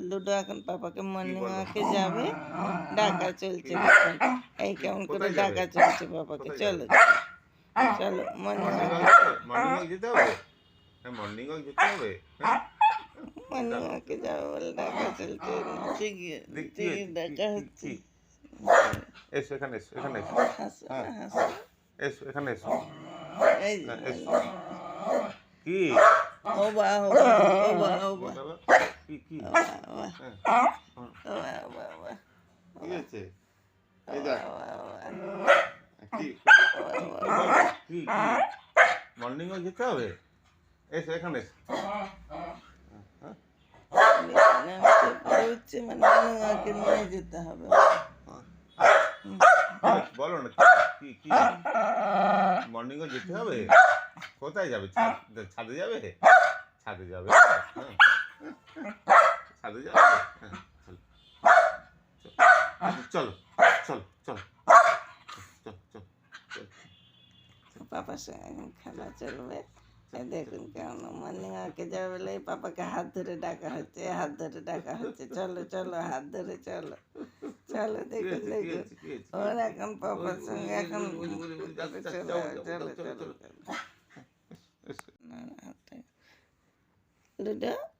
Ludo এখন পাপাকে morning ওয়াকে যাবে ডাকা চলছে। এই কেমন করে ডাকা চলছে পাপাকে? চলো চলো মর্নিং মর্নিং ওয়াক। যেতে হবে? হ্যাঁ মর্নিং ওয়াক যেতে হবে? হ্যাঁ? মর্নিং ওয়াকে যাবে বলে ডাকা চলছে কি ডাকা কি- হচ্ছে। কি? এসো এখানে এসো এখানে এসো। হাসো। হাসো এসো এখানে এসো। এই এসো। কি? ও বা ও ও কি কি? ও বা, ও বা, হ্যাঁ, কি হয়েছে? এই দেখ। কি। কি মর্নিং ওয়াক যেতে হবে? এসো এখানে এসো। মানে যেতে হবে বলো না কি কি মর্নিং ওয়াক যেতে হবে? কোথায় যাবে? ছাদ- ছাদে যাবে? ছাদে যাবে? হ্যাঁ। ছাদে যাবে হ্যাঁ, চলো। চলো সঙ্গে খেলা চলবে। দেখুন কেমন মর্নিং ওয়াকে যাবে বলে পাপাকে হাত ধরে ডাকা হচ্ছে হাত ধরে ডাকা হচ্ছে। চলো চলো হাত ধরে চলো। চলো দেখুন দেখুন? ওর এখন পাপার সঙ্গে এখন চলো চলো চলো চলো।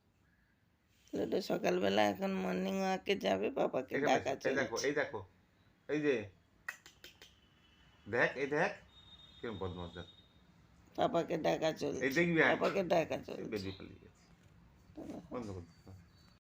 লুডো সকালবেলা এখন মর্নিং ওয়াকে যাবে পাপাকে ডাকা দেখো এই দেখো এই যে দেখ এই দেখ কেমন বদমাস দেখ। পাপাকে ডাকা চলছে এই দেখবি। পাপাকে ডাকা চলছে। বেরিয়ে ফেলে গেছে। বন্ধ